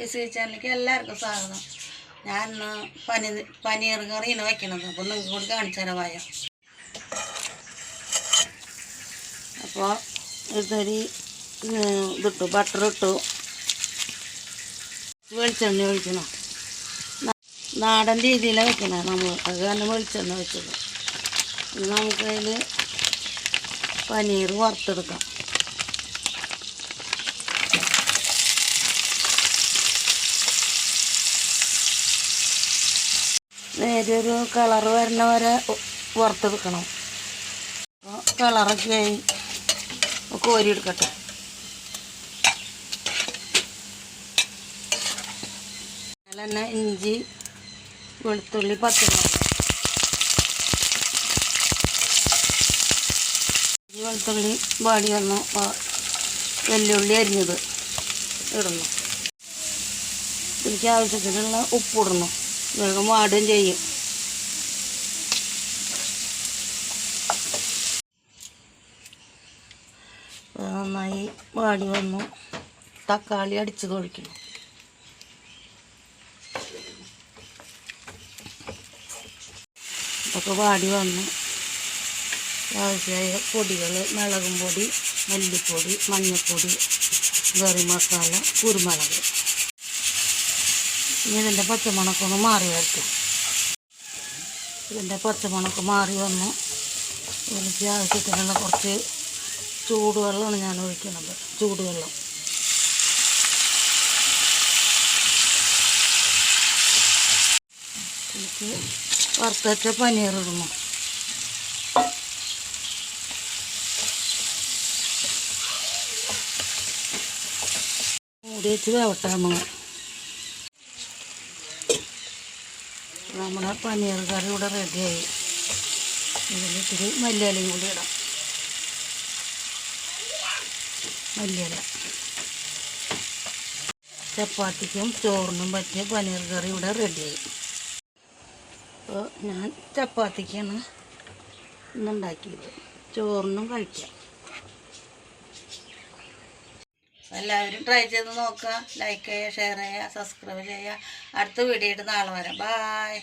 Fizzy ചാനലിലേക്ക് എല്ലാവർക്കും സ്വാഗതം. ഞാൻ ഇന്ന് പനി പനീർ കറിയാണ് വെക്കണത്. അപ്പോൾ നിങ്ങൾക്ക് കൂടി കാണിച്ചു തരാം വായ. അപ്പോൾ ഇതൊരു ഇതിട്ടു ബട്ടർ ഇട്ടു. വെളിച്ചെണ്ണ ഒഴിക്കണം. നാടൻ രീതിയിലാണ് വെക്കണത് നമ്മൾ. അത് തന്നെ വെളിച്ചെണ്ണ വെച്ചത്. നമുക്കതിൽ പനീർ വറുത്തെടുക്കാം. നേരെ ഒരു കളർ വരുന്ന വരെ വറുത്തെടുക്കണം. അപ്പോൾ കളറൊക്കെ ആയി കോരി എടുക്കട്ടെ തന്നെ ഇഞ്ചി വെളുത്തുള്ളി പച്ചമുളക്. ഇഞ്ചി വെളുത്തുള്ളി വാടി വന്നു. വെല്ലുള്ളി അരിഞ്ഞത് ഇടുന്നു എനിക്ക് ആവശ്യത്തിനുള്ള ഉപ്പിടുന്നു വേഗം വാടുകയും ചെയ്യും. നന്നായി വാടി വന്നു. തക്കാളി അടിച്ച് കൊഴിക്കണം ഒക്കെ വാടി വന്നു. ആവശ്യമായ പൊടികൾ മുളകും പൊടി മല്ലിപ്പൊടി മഞ്ഞൾപ്പൊടി ഗറി മസാല കുരുമുളക്. ഇനി ഇതിന്റെ പച്ചമണക്കൊന്ന് മാറി വരട്ടെ. ഇതിന്റെ പച്ചമണക്ക് മാറി വന്നു. എനിക്ക് ആവശ്യത്തിനുള്ള കുറച്ച് ചൂടുവെള്ളമാണ് ഞാൻ ഒഴിക്കുന്നത്. ചൂടുവെള്ളം. എനിക്ക് വറുത്തച്ച പനീർ ഇടുന്നു. മൂടി വേവട്ടെ നമ്മൾ നമ്മുടെ പനീർ കറി ഇവിടെ റെഡിയായി. ഇതിൽ ഇത്തിരി കൂടി ഇടാം. മല്ലിയില. ചപ്പാത്തിക്കും ചോറിനും പറ്റിയ പനീർ കറി ഇവിടെ റെഡിയായി. അപ്പോൾ ഞാൻ ചപ്പാത്തിക്കാണ് ഇന്നുണ്ടാക്കിയത് ചോറിനും കഴിക്കാം. എല്ലാവരും ട്രൈ ചെയ്ത് നോക്കുക. ലൈക്ക് ചെയ്യുക ഷെയർ ചെയ്യുക സബ്സ്ക്രൈബ് ചെയ്യുക. അടുത്ത വീഡിയോ ആയിട്ട് നാളെ വരാം. ബായ്